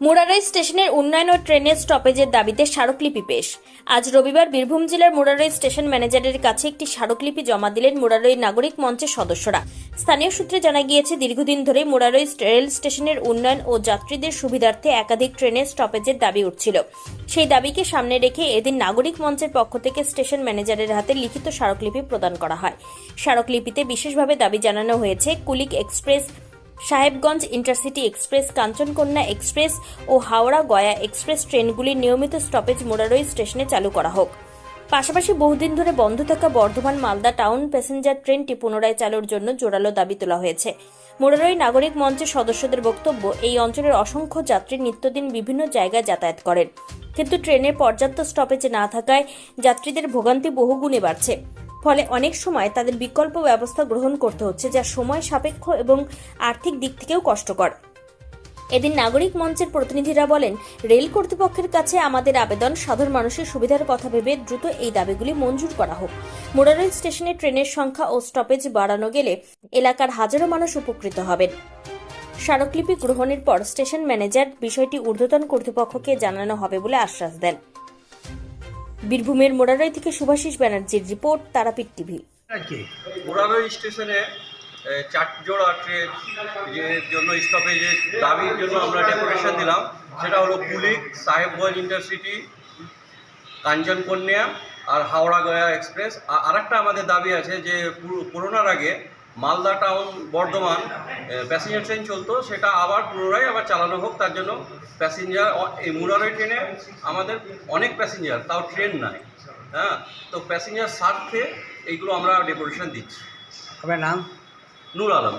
মুরারই স্টেশনের উন্নয়ন ও ট্রেনের স্টপেজের দাবিতে স্মারকলিপি পেশ। আজ রবিবার বীরভূম জেলার মুরারই স্টেশন ম্যানেজারের কাছে একটি স্মারকলিপি জমা দিলেন মুরারই নাগরিক মঞ্চের সদস্যরা। স্থানীয় সূত্রে জানা গিয়েছে, দীর্ঘদিন ধরে মুরারই রেল স্টেশনের উন্নয়ন ও যাত্রীদের সুবিধার্থে একাধিক ট্রেনের স্টপেজের দাবি উঠছিল। সেই দাবিকে সামনে রেখে এদিন নাগরিক মঞ্চের পক্ষ থেকে স্টেশন ম্যানেজারের হাতে লিখিত স্মারকলিপি প্রদান করা হয়। স্মারকলিপিতে বিশেষভাবে দাবি জানানো হয়েছে, Kulik express Sahebganj intercity express, Kanchankanya express ও হাওড়া গয়া এক্সপ্রেস ট্রেনগুলির নিয়মিত স্টপেজ মোরারই স্টেশনে চালু করা হোক। পাশাপাশি বহুদিন ধরে বন্ধ থাকা বর্ধমান মালদা টাউন প্যাসেঞ্জার ট্রেনটি পুনরায় চালুর জন্য জোরালো দাবি তোলা হয়েছে। মোরারই নাগরিক মঞ্চের সদস্যদের বক্তব্য, এই অঞ্চলের অসংখ্য যাত্রী নিত্যদিন বিভিন্ন জায়গায় যাতায়াত করেন। কিন্তু ট্রেনের পর্যাপ্ত স্টপেজ না থাকায় যাত্রীদের ভোগান্তি বহুগুণে বাড়ছে। ফলে অনেক সময় তাদের বিকল্প ব্যবস্থা গ্রহণ করতে হচ্ছে, যা সময় সাপেক্ষ এবং আর্থিক দিক থেকেও কষ্টকর। এদিন নাগরিক মঞ্চের প্রতিনিধিরা বলেন, রেল কর্তৃপক্ষের কাছে আমাদের আবেদন, সাধারণ মানুষের সুবিধার কথা ভেবে দ্রুত এই দাবিগুলি মঞ্জুর করা হোক। মোরারই স্টেশনে ট্রেনের সংখ্যা ও স্টপেজ বাড়ানো গেলে এলাকার হাজারো মানুষ উপকৃত হবেন। স্মারকলিপি গ্রহণের পর স্টেশন ম্যানেজার বিষয়টি ঊর্ধ্বতন কর্তৃপক্ষকে জানানো হবে বলে আশ্বাস দেন। বীরভূমের মোরারই থেকে সুভাষিস ব্যানার্জির রিপোর্ট, তারাপীঠ টিভি। কি? স্টেশনে চার ট্রেন এর জন্য স্টপেজের দাবির জন্য আমরা ডেকোরেশন দিলাম। সেটা হলো কুলিক সাহেবগঞ্জ ইন্টারসিটি কাঞ্চনকন্যা আর হাওড়া গয়া এক্সপ্রেস আর আরেকটা আমাদের দাবি আছে যে পুরো- করোনার আগে Malda town Bardhaman passenger train চলতো সেটা আবার পুনরায় আবার চালানো হোক তার জন্য প্যাসেঞ্জার এই মুরারের ট্রেনে আমাদের অনেক প্যাসেঞ্জার তাও ট্রেন নাই হ্যাঁ? তো প্যাসেঞ্জার স্বার্থে এইগুলো আমরা ডেকোরেশন দিচ্ছি। আপনার নাম? নূর আলম।